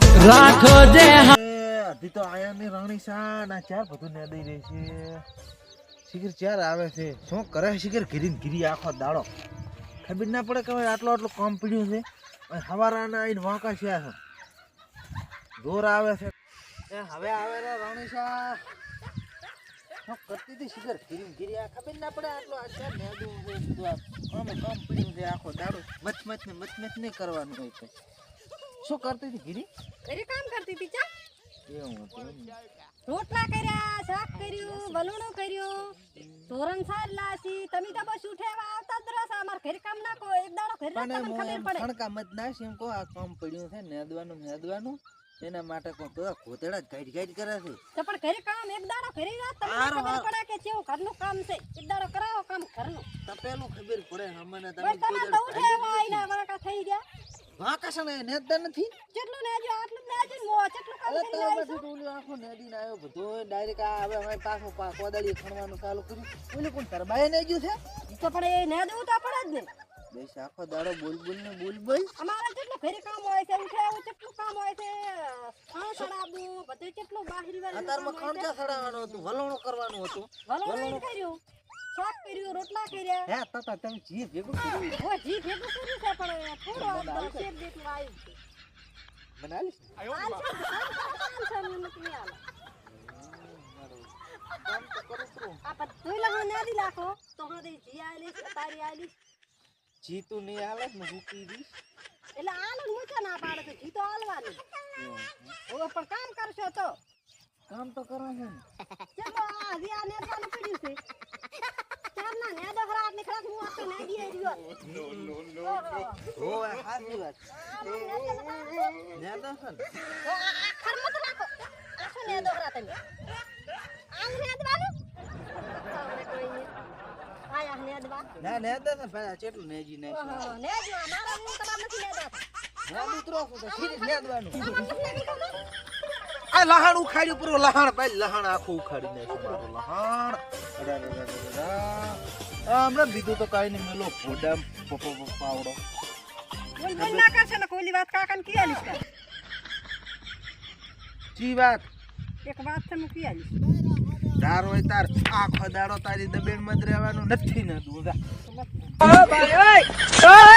રાખો જે હજી તો આયા ની રાણી ના ચાર બધું ને દઈ રહી છે. શિખર ચાર આવે છે. શું કરે શિખર? ઘીરી ઘીરી આખો દાડો. ખબર ના પડે કે આટલો આટલો કામ પડ્યું છે. હવારાના આવીને વાંકા છે જોર આવે છે. એ, હવે આવે રે રાણી શા શું કરતી હતી શિખર? ઘીરી ગીરી આ ખબર ના પડે આટલો આ ચાર નેદું છે. બધું આમ કામ પડ્યું છે, આખો દાડો. મચ મચ ને મચ મચ નહીં કરવાનું હોય છે. શું કરતી હતી ગીરી? ઘરે કામ કરતી હતી ચા. રોટલા કર્યા શાક કર્યું વલુણું કર્યું તોરણ સાર લાસી. તમે તો બસ ઉઠેવા આવતા જ અમાર ઘરે કામ ના કો એક દાડો ઘરે તમને ખબર પડે. પણ કામ જ ના એમ કો આ કામ પડ્યું છે નેદવાનું નેદવાનું. એના માટે કો બધા ઘોતેડા જ ગાઈડ ગાઈડ કરે છે. તો પણ ઘરે કામ એક દાડો ઘરે રાત તમને ખબર પડે કે કેવું ઘરનું કામ છે. એક દાડો કરાવો કામ ઘરનું. પેલું ખબર પડે. અમને તમે બસ તમે તો ઉઠેવા આઈના કા થઈ ગયા. વાંકા ને નેદતા નથી? કેટલું નેજો આટલું નેજો મો કેટલું કામ અરે તો આવી પછી તો ઓલું આખું નેદીને આવ્યો બધો ડાયરેક્ટ આ હવે અમે પાછું કોદાળી ખણવાનું ચાલુ કર્યું. ઓલું કોણ તરબાએ નેજ્યું છે? તો પણ એ નેદવું તો પડે જ ને. બેસ આખો દાડો બોલ બોલ ને બોલ બોલ અમારે કેટલું ઘરે કામ હોય છે કેટલું કામ હોય છે ખાણ સડાવવું બધું કેટલું બાહરી વાળું અત્યારમાં ખણચા ચડાવવાનું હતું? વલણું કરવાનું હતું. વલોણું કર્યું. શાક કર્યું રોટલા કર્યા. હે તાતા તમે જી ભેગું કર્યું. હવે જી ભેગું કર્યું છે પણ થોડો હતો શેપ જેટલું આવ્યું છે. મને આલીશ ને? હાલ છે, હાલ છે, હાલ છે, મને નથી હાલ. કામ તો કરું છું. આ પણ ધોઈ લગો નાદી નાખો. તો હા દે જી આલીશ તારી આલીશ જી તું નહીં આવે ને હું પી દઈશ. એટલે આલુ મૂછા ના પાડે તો જી તો આલવાની. હવે પણ કામ કરશો તો. કામ તો કરવાનું. ચલો આ દિયા ને નેતાનું પડ્યું છે. વાત ને રાખો ના ને ઓહો નેદવા મારા હું તમાર નથી નેદવા ના ઉતરો તો સીરી નેદવાનું તમાર નથી નેદવા આ લહાણ ઉખાડ્યું પૂરું. લહાણ, ભાઈ, લહાણ આખું ઉખાડી લહાણ. હમણાં બીજું તો કાંઈ નહીં મેલો ફોડા પાવડો બોલ બોલ ના કરશે ને કોઈની વાત કાકાને કી આલીશ કાં? ચી વાત એક વાત છે હું કી આલીશ તાર હોય તાર આખો દાડો તારી દબેણમાં જ રહેવાનું નથી ને દૂધા તો બસ.